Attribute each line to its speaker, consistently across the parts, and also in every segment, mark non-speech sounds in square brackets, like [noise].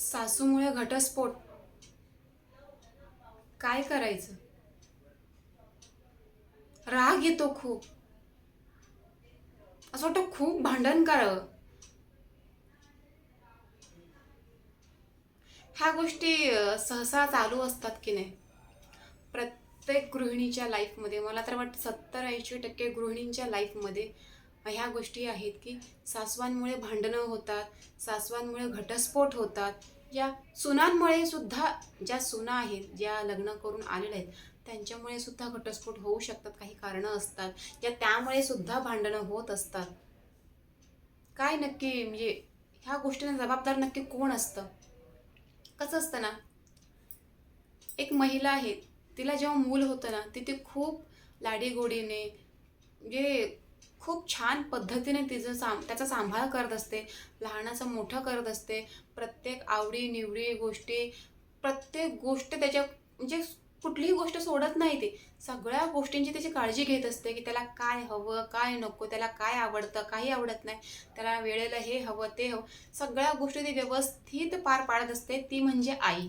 Speaker 1: सासूमुळे घटस्फोट. काय करायचं? राग येतो खूप. असं वाटतं खूप भांडण करावं ह्या गोष्टी सहसा चालू असतात की नाही? प्रत्येक गृहिणीच्या लाईफमध्ये मला तर वाटतं सत्तर ऐंशी टक्के गृहिणींच्या लाईफमध्ये ह्या गोष्टी आहेत की सासवांमुळे भांडणं होतात सासवांमुळे घटस्फोट होतात. या सुनांमुळे सुद्धा ज्या सुना आहेत ज्या लग्न करून आलेल्या आहेत त्यांच्यामुळे सुद्धा घटस्फोट होऊ शकतात काही कारणं असतात. या त्यामुळे सुद्धा भांडणं होत असतात. काय नक्की म्हणजे ह्या गोष्टींना जबाबदार नक्की कोण असतं? कसं असतं ना? एक महिला आहे तिला जेव्हा मूल होतं ना ती ती खूप लाडीगोडीने म्हणजे खूप छान पद्धतीने तिचं साम त्याचा सांभाळ करत असते. लहानाचं मोठं करत असते. प्रत्येक आवडी निवडी गोष्टी प्रत्येक गोष्ट त्याच्या म्हणजे कुठलीही गोष्ट सोडत नाही ती. सगळ्या गोष्टींची त्याची काळजी घेत असते की त्याला काय हवं काय नको त्याला काय आवडतं काही आवडत नाही. त्याला वेळेला हे हवं ते हवं. सगळ्या गोष्टी ती व्यवस्थित पार पाडत असते. ती म्हणजे आई.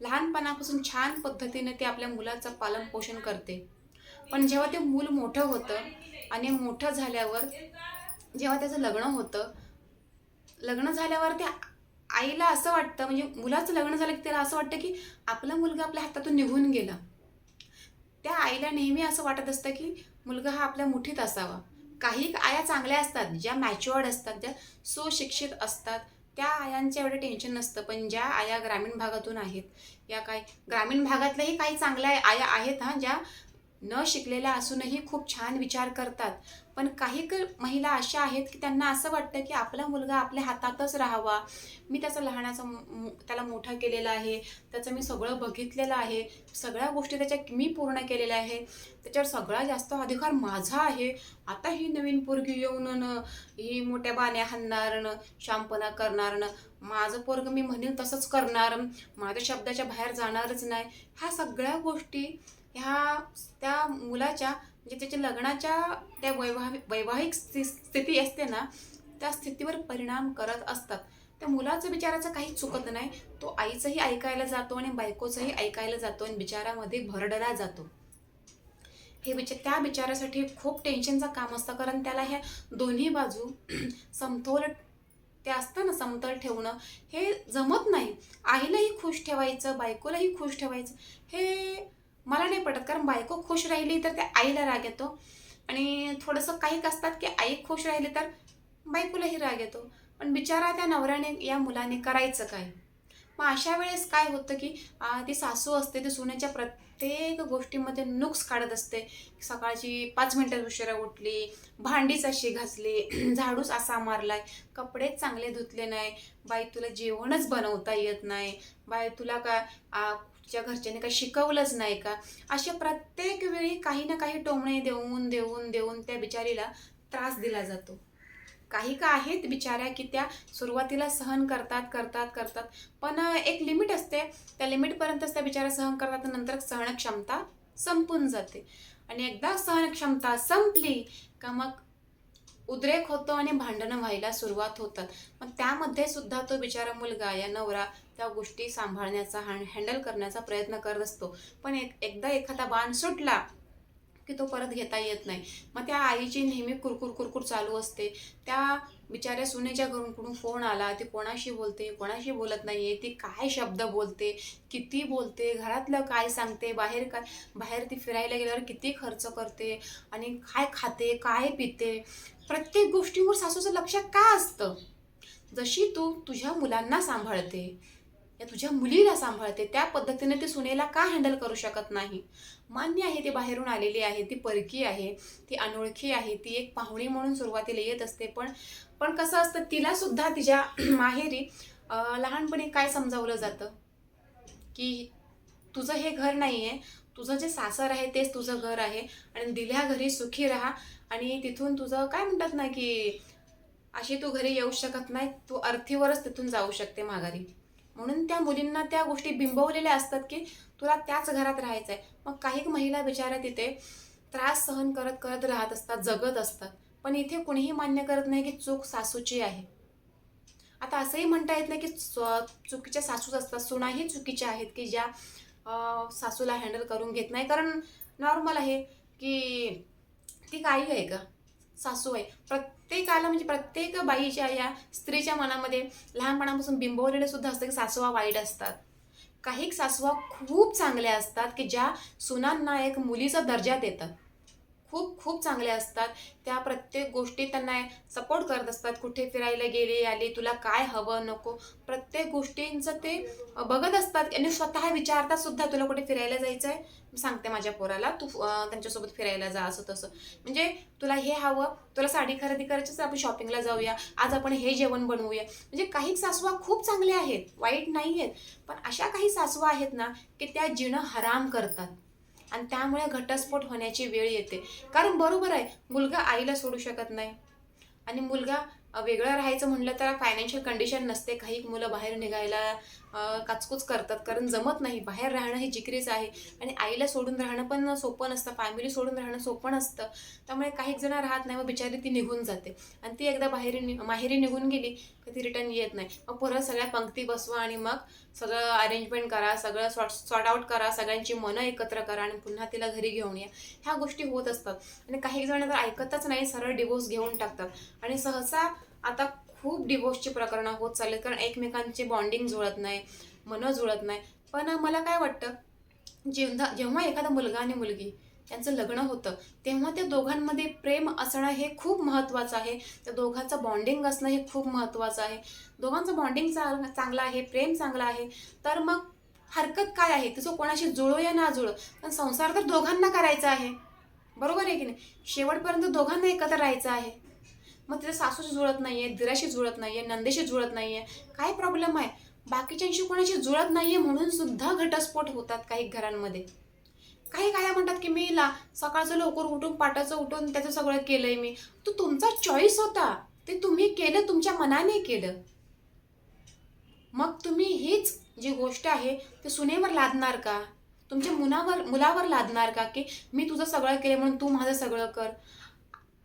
Speaker 1: लहानपणापासून छान पद्धतीने ती आपल्या मुलाचं पालनपोषण करते. पण जेव्हा ते मूल मोठं होतं आणि मोठं झाल्यावर जेव्हा त्याचं लग्न होतं लग्न झाल्यावर त्या आईला असं वाटतं म्हणजे मुलाचं लग्न झालं की त्याला असं वाटतं की आपला मुलगा आपल्या हातातून निघून गेला. त्या आईला नेहमी असं वाटत असतं की मुलगा हा आपल्या मुठीत असावा. काही आया चांगल्या असतात ज्या मॅच्युअर्ड असतात ज्या सुशिक्षित असतात त्या आयांच्या एवढं टेन्शन नसतं. पण ज्या आया ग्रामीण भागातून आहेत या काय ग्रामीण भागातल्याही काही चांगल्या आया आहेत हा ज्या न शिकलेल्या असूनही खूप छान विचार करतात. पण काही महिला अशा आहेत की त्यांना असं वाटतं की आपला मुलगा आपल्या हातातच राहावा. मी त्याचा लहानाचा त्याला मोठा केलेला आहे. त्याचं मी सगळं बघितलेलं आहे. सगळ्या गोष्टी त्याच्या मी पूर्ण केलेल्या आहे. त्याच्यावर सगळा जास्त अधिकार माझा आहे. आता ही नवीन पोरगी येऊन ही मोठ्या बाण्या हाणणार शांपना शांपणा करणार माझं पोरग मी म्हणेन तसंच करणार. माझ्या शब्दाच्या बाहेर जाणारच नाही. ह्या सगळ्या गोष्टी ह्या त्या मुलाच्या म्हणजे त्याच्या लग्नाच्या त्या वैवाहिक वैवाहिक स्थि- स्थिती असते ना त्या स्थितीवर परिणाम करत असतात. त्या मुलाचं बिचाराचं काही चुकत नाही. तो आईचंही ऐकायला जातो आणि बायकोचंही ऐकायला जातो आणि बिचारामध्ये भरडला जातो. हे बिचार त्या बिचारासाठी खूप टेन्शनचं काम असतं. कारण त्याला ह्या दोन्ही बाजू [clears throat] समतोल ते असतं ना समतोल ठेवणं हे जमत नाही. आईलाही खुश ठेवायचं बायकोलाही खुश ठेवायचं. हे मला नाही पटत कारण बायको खुश राहिली तर त्या आईला राग येतो. आणि थोडंसं काही असतात की आई खुश राहिली तर बायकोलाही राग येतो. पण बिचारा त्या नवऱ्याने या मुलाने करायचं काय? मग अशा वेळेस काय होतं की ती सासू असते ती सुनेच्या प्रत्येक गोष्टीमध्ये नुक्स काढत असते. सकाळची पाच मिनिटात उशिरा उठली भांडीच अशी घासली [clears throat] झाडूच असा मारलाय कपडेच चांगले धुतले नाही बाई तुला जेवणच बनवता येत नाही बाई तुला का तुझ्या घरच्याने काही शिकवलंच नाही का? अशा प्रत्येक वेळी काही ना काही टोमणे देऊन देऊन देऊन त्या बिचारीला त्रास दिला जातो. काही का आहेत बिचाऱ्या की त्या सुरुवातीला सहन करतात करतात करतात. पण एक लिमिट असते. त्या लिमिटपर्यंतच त्या बिचाऱ्या सहन करतात नंतर सहन क्षमता संपून जाते. आणि एकदा सहन क्षमता संपली का मग उद्रेक होतो आणि भांडणं व्हायला सुरुवात होतात. मग त्यामध्ये सुद्धा तो बिचारा मुलगा या नवरा त्या गोष्टी सांभाळण्याचा हँडल करण्याचा प्रयत्न करत असतो. पण एक एकदा एखादा बाण सुटला की तो परत घेता येत नाही. मग त्या आईची नेहमी कुरकुर कुरकुर चालू असते. त्या बिचाऱ्या सुनेच्या घरून कुठून फोन आला ती कोणाशी बोलते कोणाशी बोलत नाही आहे ती काय शब्द बोलते किती बोलते घरातलं काय सांगते बाहेर काय बाहेर ती फिरायला गेल्यावर किती खर्च करते आणि काय खाते काय पिते. प्रत्येक गोष्टीवर सासूचं लक्ष का असतं? जशी तू तुझ्या मुलांना सांभाळते या तुझ्या मुलीला सांभाळते. त्या पद्धतीने ती सुनेला का हँडल करू शकत नाही? मान्य आहे ती बाहेरून आलेली आहे ती परकी आहे ती अनोळखी आहे ती एक पाहुणी म्हणून सुरुवातीला येत असते. पण पण कसं असतं तिला सुद्धा तिच्या [clears throat] माहेरी लहानपणी काय समजावलं जातं? की तुझं हे घर नाही आहे तुझं जे सासर आहे तेच तुझं घर आहे आणि दिल्या घरी सुखी राहा आणि तिथून तुझं काय म्हणतात ना की अशी तू घरी येऊ शकत नाही तू अर्थीवरच तिथून जाऊ शकते माघारी. म्हणून त्या मुलींना त्या गोष्टी बिंबवलेल्या असतात की तुला त्याच घरात राहायचं आहे मग काही महिला बिचाऱ्या तिथे त्रास सहन करत करत राहत असतात जगत असतात. पण इथे कुणीही मान्य करत नाही की चूक सासूची आहे. आता असंही म्हणता येत नाही की स्व- चुकीच्या सासूच असतात. सुनाही चुकीच्या आहेत की ज्या सासूला हँडल करून घेत नाही. कारण नॉर्मल आहे की ती काही आहे का? सासू आहे प्रत्येकाला म्हणजे प्रत्येक बाईच्या या स्त्रीच्या मनामध्ये लहानपणापासून बिंबवलेले सुद्धा असतं की सासवा वाईट असतात. काही सासवा खूप चांगल्या असतात की ज्या सुनांना एक मुलीचा दर्जा देतात. खूप खूप चांगल्या असतात. त्या प्रत्येक गोष्टी त्यांना सपोर्ट करत असतात. कुठे फिरायला गेले आले तुला काय हवं नको. प्रत्येक गोष्टींचं ते बघत असतात. आणि स्वतः विचारतात सुद्धा तुला कुठे फिरायला जायचं आहे सांगते माझ्या पोराला. तू त्यांच्यासोबत फिरायला जा असं तसं. म्हणजे तुला हे हवं. तुला साडी खरेदी करायची तर आपण शॉपिंगला जाऊया. आज आपण हे जेवण बनवूया. म्हणजे काही सासवा खूप चांगले आहेत. वाईट नाही आहेत पण अशा काही सासवा आहेत ना की त्या जिणं हराम करतात. आणि त्यामुळे घटस्फोट होण्याची वेळ येते. कारण बरोबर आहे मुलगा आईला सोडू शकत नाही. आणि मुलगा वेगळं राहायचं म्हणलं तर फायनान्शियल कंडिशन नसते. काही मुलं बाहेर निघायला काचकूच करतात. कारण जमत नाही. बाहेर राहणं हे जिकरीच आहे. आणि आईला सोडून राहणं पण सोपं नसतं. फॅमिली सोडून राहणं सोपं नसतं. त्यामुळे काही जण राहत नाही. मग बिचारी ती निघून जाते. आणि ती एकदा बाहेर माहेरी निघून गेली की ती रिटर्न येत नाही. मग परत सगळ्या पंक्ती बसवा आणि मग सगळं अरेंजमेंट करा सगळं सॉर्ट सॉर्ट आउट करा. सगळ्यांची मनं एकत्र करा आणि पुन्हा तिला घरी घेऊन या. ह्या गोष्टी होत असतात. आणि काही जण तर ऐकतच नाही. सरळ डिवोर्स घेऊन टाकतात. आणि सहसा आता खूप डिवोर्सची प्रकरणं होत चाललेत कारण एकमेकांचे बॉन्डिंग जुळत नाही मनं जुळत नाही. पण मला काय वाटतं जेव्हा जेव्हा एखादा मुलगा आणि मुलगी त्यांचं लग्न होतं तेव्हा त्या दोघांमध्ये प्रेम असणं हे खूप महत्त्वाचं आहे. त्या दोघांचं बॉन्डिंग असणं हे खूप महत्त्वाचं आहे. दोघांचं बॉन्डिंग चांगलं आहे प्रेम चांगलं आहे. तर मग हरकत काय आहे? तिचं कोणाशी जुळो या ना जुळो? पण संसार तर दोघांना करायचा आहे. बरोबर आहे की नाही? शेवटपर्यंत दोघांना एकत्र राहायचं आहे. मग तिथे सासूशी जुळत नाहीये दिराशी जुळत नाहीये नंदेशी जुळत नाहीये. काय प्रॉब्लेम आहे? बाकीच्यांशी कोणाशी जुळत नाहीये म्हणून सुद्धा घटस्फोट होतात काही घरांमध्ये. काही काय म्हणतात की मी ला सकाळचं लवकर उठून पाटाचं उठून त्याचं सगळं केलंय मी. तो तुमचा चॉईस होता. ते तुम्ही केलं तुमच्या मनाने केलं. मग तुम्ही हीच जी गोष्ट आहे ती सुनेवर लादणार का? तुमच्या मुलावर मुलावर लादणार का की मी तुझं सगळं केलं म्हणून तू माझं सगळं कर?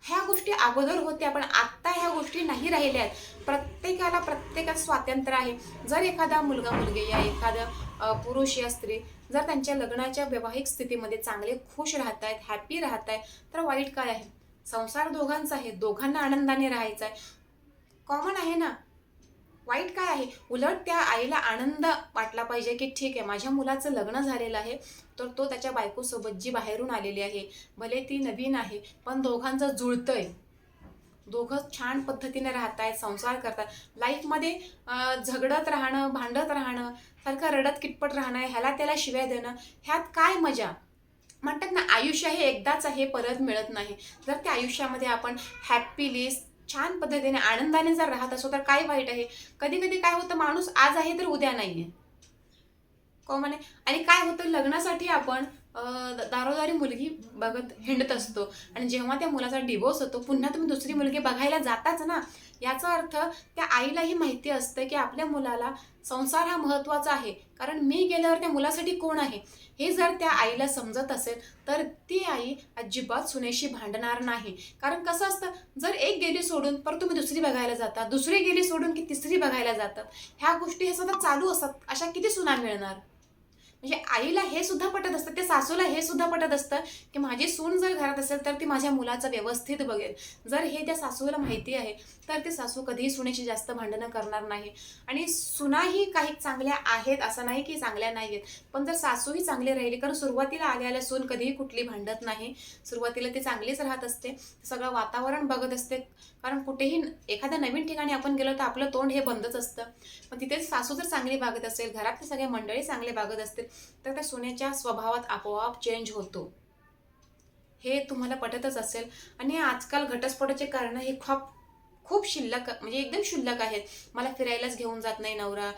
Speaker 1: ह्या गोष्टी अगोदर होत्या पण आत्ता ह्या गोष्टी नाही राहिल्या आहेत प्रत्येकाला प्रत्येकात स्वातंत्र्य आहे. जर एखादा मुलगा मुलगी या एखादा पुरुष या स्त्री जर त्यांच्या लग्नाच्या वैवाहिक स्थितीमध्ये चांगले खुश राहत आहेत हॅपी राहत आहेत तर वाईट काय आहे? संसार दोघांचा आहे. दोघांना आनंदाने राहायचा आहे कॉमन आहे ना? वाईट काय आहे? उलट त्या आईला आनंद वाटला पाहिजे की ठीक आहे माझ्या मुलाचं लग्न झालेलं आहे तर तो त्याच्या बायकोसोबत जी बाहेरून आलेली आहे भले ती नवीन आहे पण दोघांचं जुळतंय. दोघं छान पद्धतीने राहत आहेत संसार करतात. लाईफमध्ये झगडत राहणं भांडत राहणं सारखं रडत किटपट राहणं ह्याला त्याला शिव्या देणं ह्यात काय मजा? म्हणतात ना आयुष्य हे एकदाच आहे परत मिळत नाही. जर त्या आयुष्यामध्ये आपण हॅपीली छान पद्धतीने आनंदाने जर राहत असो तर काय वाईट आहे? कधी कधी काय होतं माणूस आज आहे तर उद्या नाहीये. कॉमन? आहे आणि काय होतं लग्नासाठी आपण दारोदारी मुलगी बघत हिंडत असतो. आणि जेव्हा त्या मुलाचा डिवोर्स होतो पुन्हा तुम्ही दुसरी मुलगी बघायला जाताच ना? याचा अर्थ त्या आईलाही माहिती असतं की आपल्या मुलाला संसार हा महत्त्वाचा आहे. कारण मी गेल्यावर त्या मुलासाठी कोण आहे? हे जर त्या आईला समजत असेल तर ती आई अजिबात सुनेशी भांडणार नाही. कारण कसं असतं जर एक गेली सोडून परत तुम्ही दुसरी बघायला जाता. दुसरी गेली सोडून की तिसरी बघायला जातात. ह्या गोष्टी हे सतत चालू असतात. अशा किती सुना मिळणार? म्हणजे आईला हे सुद्धा पटत असतं ते सासूला हे सुद्धा पटत असतं की माझी सून जर घरात असेल तर ती माझ्या मुलाचं व्यवस्थित बघेल. जर हे त्या सासूला माहिती आहे तर ती सासू कधीही सुनेची जास्त भांडणं करणार नाही. आणि सुनाही काही चांगल्या आहेत असं नाही की चांगल्या नाही आहेत. पण जर सासूही चांगली राहिली कारण सुरुवातीला आल्या सून कधीही कुठली भांडत नाही. सुरुवातीला ती चांगलीच राहत असते. सगळं वातावरण बघत असते. कारण कुठेही एखाद्या नवीन ठिकाणी आपण गेलो तर आपलं तोंड हे बंदच असतं. पण तिथे सासू जर चांगली वागत असेल घरातले सगळे मंडळी चांगले वागत असतील तर त्या सोन्याच्या स्वभावात आपोआप चेंज होतो. हे तुम्हाला पटतच असेल. आणि आजकाल घटस्फोटाचे कारण हे खूप खूप शिल्लक म्हणजे एकदम शुल्लक आहेत. मला फिरायलाच घेऊन जात नाही नवरा.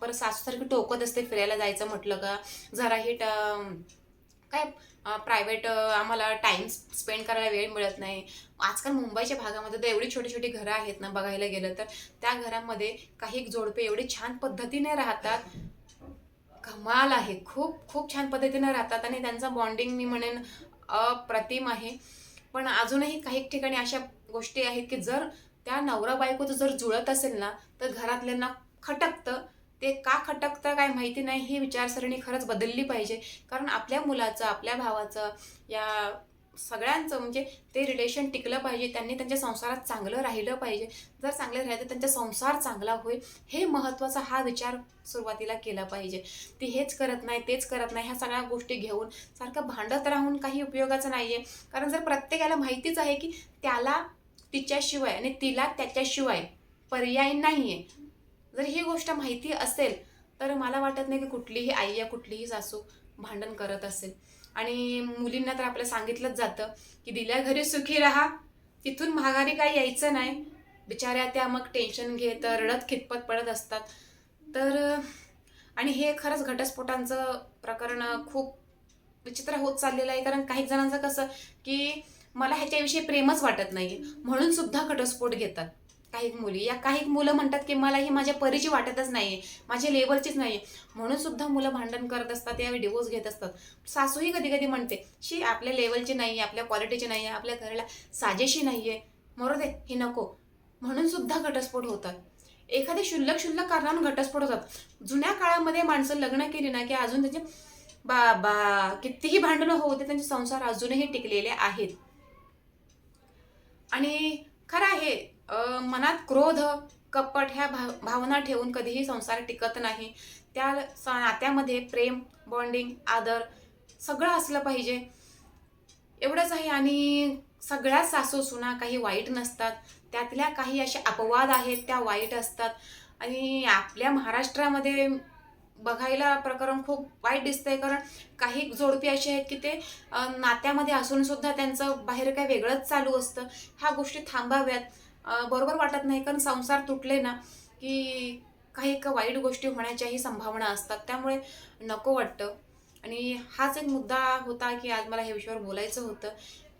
Speaker 1: परत सासूसारखी टोकत असते फिरायला जायचं म्हटलं का? जरा हे काय प्रायव्हेट आम्हाला टाईम स्पेंड करायला वेळ मिळत नाही. आजकाल मुंबईच्या भागामध्ये तर एवढी छोटी छोटी घरं आहेत ना बघायला गेलं तर. त्या घरामध्ये काही जोडपे एवढे छान पद्धतीने राहतात. कमाल आहे. खूप खूप छान पद्धतीनं राहतात आणि त्यांचा बॉन्डिंग मी म्हणेन अप्रतिम आहे. पण अजूनही काही ठिकाणी अशा गोष्टी आहेत की जर त्या नवरा बायकोचं जर जुळत असेल ना तर घरातल्यांना खटकतं. ते का खटकतं काय माहिती नाही ही विचारसरणी खरंच बदलली पाहिजे. कारण आपल्या मुलाचं आपल्या भावाचं या सगळ्यांचं म्हणजे ते रिलेशन टिकलं पाहिजे त्यांनी त्यांच्या संसारात चांगलं राहिलं पाहिजे. जर चांगलं राहिलं तर त्यांचा संसार चांगला होईल. हे महत्त्वाचा हा विचार सुरुवातीला केला पाहिजे. ती हेच करत नाही तेच करत नाही ह्या सगळ्या गोष्टी घेऊन सारखं भांडत राहून काही उपयोगाचं नाही आहे कारण जर प्रत्येकाला माहितीच आहे की त्याला तिच्याशिवाय आणि तिला त्याच्याशिवाय पर्याय नाही आहे जर ही गोष्ट माहिती असेल तर मला वाटत नाही की कुठलीही आई या कुठलीही सासू भांडण करत असेल. आणि मुलींना तर आपलं सांगितलंच जातं की दिल्या घरी सुखी राहा. तिथून महागारी काही यायचं नाही. बिचाऱ्या त्या मग टेन्शन घेत रडत खितपत पडत असतात. तर आणि हे खरंच घटस्फोटांचं प्रकरण खूप विचित्र होत चाललेलं आहे. कारण काही जणांचं कसं की मला ह्याच्याविषयी प्रेमच वाटत नाही म्हणून सुद्धा घटस्फोट घेतात. काही मुली या काही मुलं म्हणतात की मला ही माझ्या परीची वाटतच नाही माझ्या लेवलचीच नाही म्हणून सुद्धा मुलं भांडण करत असतात यावेळी डिवोर्स घेत असतात. सासूही कधी कधी म्हणते शी आपल्या लेवलची नाही आपल्या क्वालिटीची नाही आहे आपल्या घराला साजेशी नाही आहे मरू दे हे नको. म्हणून सुद्धा घटस्फोट होतात. एखादे शुल्लक शुल्लक कारणावरून घटस्फोट होतात. जुन्या काळामध्ये माणसं लग्न केली ना की अजून त्याचे बाबा कितीही भांडणं होऊ दे त्यांचे संसार अजूनही टिकलेले आहेत. आणि खरं आहे मनात क्रोध कपट ह्या भाव भावना ठेवून कधीही संसार टिकत नाही. त्या स- नात्यामध्ये प्रेम बॉन्डिंग आदर सगळं असलं पाहिजे. एवढंच आहे आणि सगळ्या सासू सुना काही वाईट नसतात. त्यातल्या काही असे अपवाद आहेत त्या वाईट असतात. आणि आपल्या महाराष्ट्रामध्ये बघायला प्रकरण खूप वाईट दिसतंय. कारण काही जोडपी अशी आहेत की ते नात्यामध्ये असूनसुद्धा त्यांचं बाहेर काय वेगळंच चालू असतं. ह्या गोष्टी थांबाव्यात. बरोबर वाटत नाही. कारण संसार तुटले ना की काही का वाईट गोष्टी होण्याच्याही संभावना असतात. त्यामुळे नको वाटतं. आणि हाच एक मुद्दा होता की आज मला ह्या विषयावर बोलायचं होतं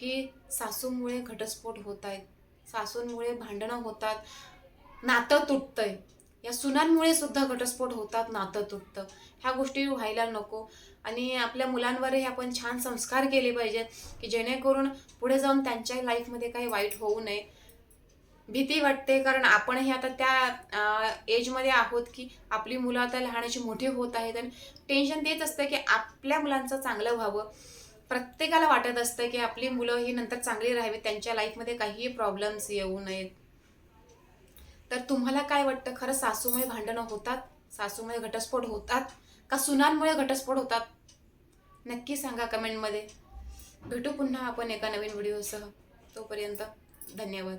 Speaker 1: की सासूमुळे घटस्फोट होत आहेत सासूंमुळे भांडणं होतात. नातं तुटतंय. या सुनांमुळे सुद्धा घटस्फोट होतात नातं तुटतं. ह्या गोष्टी व्हायला नको. आणि आपल्या मुलांवरही आपण छान संस्कार केले पाहिजेत की जेणेकरून पुढे जाऊन त्यांच्याही लाईफमध्ये काही वाईट होऊ नये. भीती वाटते कारण आपणही आता त्या एजमध्ये आहोत की आपली मुलं आता लहानाची मोठी होत आहेत आणि टेन्शन तेच असतं की आपल्या मुलांचं चांगलं व्हावं. प्रत्येकाला वाटत असतं की आपली मुलं ही नंतर चांगली राहावी त्यांच्या लाईफमध्ये काहीही प्रॉब्लेम्स येऊ नयेत. तर तुम्हाला काय वाटतं? खरं सासूमुळे भांडणं होतात? सासूमुळे घटस्फोट होतात? का सुनांमुळे घटस्फोट होतात? नक्की सांगा कमेंटमध्ये भेटू पुन्हा आपण एका नवीन व्हिडिओसह तोपर्यंत धन्यवाद.